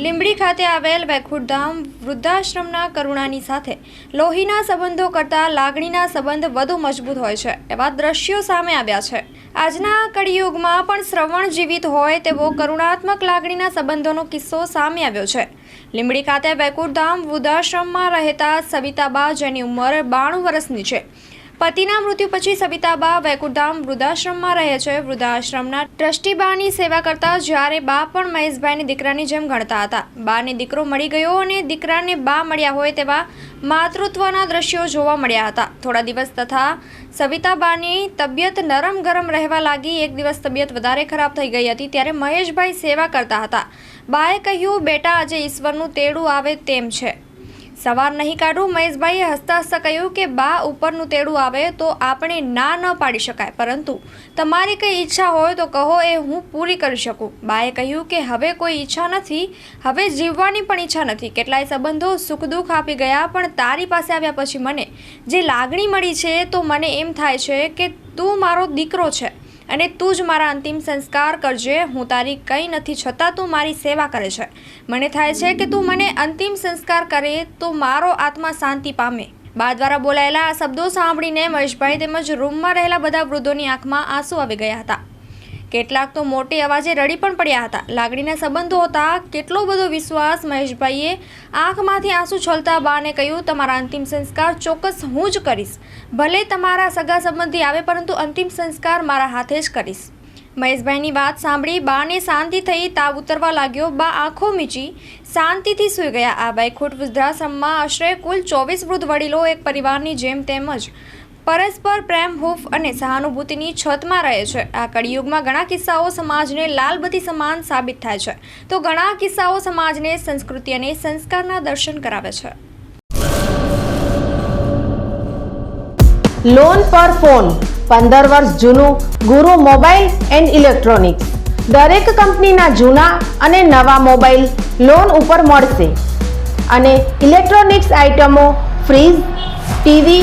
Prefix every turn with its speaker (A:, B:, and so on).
A: લીંબડી ખાતે આવેલ વૈકુંઠધામ વૃદ્ધાશ્રમના કરુણાની સાથે લોહીના સંબંધો કરતાં લાગણીના સંબંધ વધુ મજબૂત હોય છે. એવા દ્રશ્યો સામે આવ્યા છે. આજના કળિયુગમાં પણ શ્રવણ જીવિત હોય તેવો કરુણાત્મક લાગણીના સંબંધોનો કિસ્સો સામે આવ્યો છે. લીંબડી ખાતે વૈકુંઠધામ વૃદ્ધાશ્રમમાં રહેતા સવિતાબા, જેની ઉંમર બાણું વર્ષની છે. પતિના મૃત્યુ પછી સવિતાબા વૈકુંઠધામ વૃદ્ધાશ્રમમાં રહે છે. વૃદ્ધાશ્રમના ટ્રસ્ટીબાની સેવા કરતા જ્યારે બા પણ મહેશભાઈની દીકરાની જેમ ગણતા હતા. બાને દીકરો મળી ગયો અને દીકરાને બા મળ્યા હોય તેવા માતૃત્વના દ્રશ્યો જોવા મળ્યા હતા. થોડા દિવસ તથા સવિતાબાની તબિયત નરમ ગરમ રહેવા લાગી. એક દિવસ તબિયત વધારે ખરાબ થઈ ગઈ હતી ત્યારે મહેશભાઈ સેવા કરતા હતા. બાએ કહ્યું, બેટા, આજે ઈશ્વરનું તેડું આવે તેમ છે. સવાર નહીં કાઢું. મહેશભાઈએ હસતા હસતા કહ્યું કે, બા, ઉપરનું તેડું આવે તો આપણે ના ન પાડી શકાય. પરંતુ તમારી કંઈ ઈચ્છા હોય તો કહો, એ હું પૂરી કરી શકું. બાએ કહ્યું કે, હવે કોઈ ઈચ્છા નથી. હવે જીવવાની પણ ઈચ્છા નથી. કેટલાય સંબંધો સુખ દુઃખ આપી ગયા, પણ તારી પાસે આવ્યા પછી મને જે લાગણી મળી છે, તો મને એમ થાય છે કે તું મારો દીકરો છે. અને તું જ મારા અંતિમ સંસ્કાર કરજે, હું તારી કંઈ નથી છતાં તું મારી સેવા કરે છે. મને થાય છે કે તું મને અંતિમ સંસ્કાર કરે તો મારો આત્મા શાંતિ પામે. બા દ્વારા બોલાયેલા આ શબ્દો સાંભળીને મહેશભાઈ તેમજ રૂમમાં રહેલા બધા વૃદ્ધોની આંખમાં આંસુ આવી ગયા હતા. કેટલાક તો મોટી અવાજે રડી પણ પડ્યા હતા. લાગણીના સંબંધો હતા. કેટલો બધો વિશ્વાસ મહેશભાઈએ આંખમાંથી આંસુ છોલતા બાને કહ્યું, તમારા અંતિમ સંસ્કાર ચોક્કસ હું જ કરીશ. ભલે તમારા સગા સંબંધી આવે, પરંતુ અંતિમ સંસ્કાર મારા હાથે જ કરીશ. મહેશભાઈની વાત સાંભળી બાને શાંતિ થઈ તાવ ઉતરવા લાગ્યો. બા આંખો મીચી શાંતિથી સૂઈ ગયા. આ વૈકુંઠ વૃદ્ધાશ્રમમાં આશરે કુલ ચોવીસ વૃદ્ધ વડીલો, એક પરિવારની જેમ તેમજ પરસ્પર પ્રેમ, હૂફ અને સહાનુભૂતિની છતમાં રહે છે. આ કળિયુગમાં ઘણા કિસ્સાઓ સમાજને લાલબત્તી સમાન સાબિત થાય છે. તો ઘણા કિસ્સાઓ સમાજને સંસ્કૃતિ અને સંસ્કારના દર્શન કરાવે છે.
B: લોન પર ફોન પંદર વર્ષ જૂનું ગુરુ મોબાઈલ એન્ડ ઇલેક્ટ્રોનિક્સ. દરેક કંપનીના જૂના અને નવા મોબાઈલ લોન ઉપર મળશે. અને ઇલેક્ટ્રોનિક્સ આઇટમો fridge, TV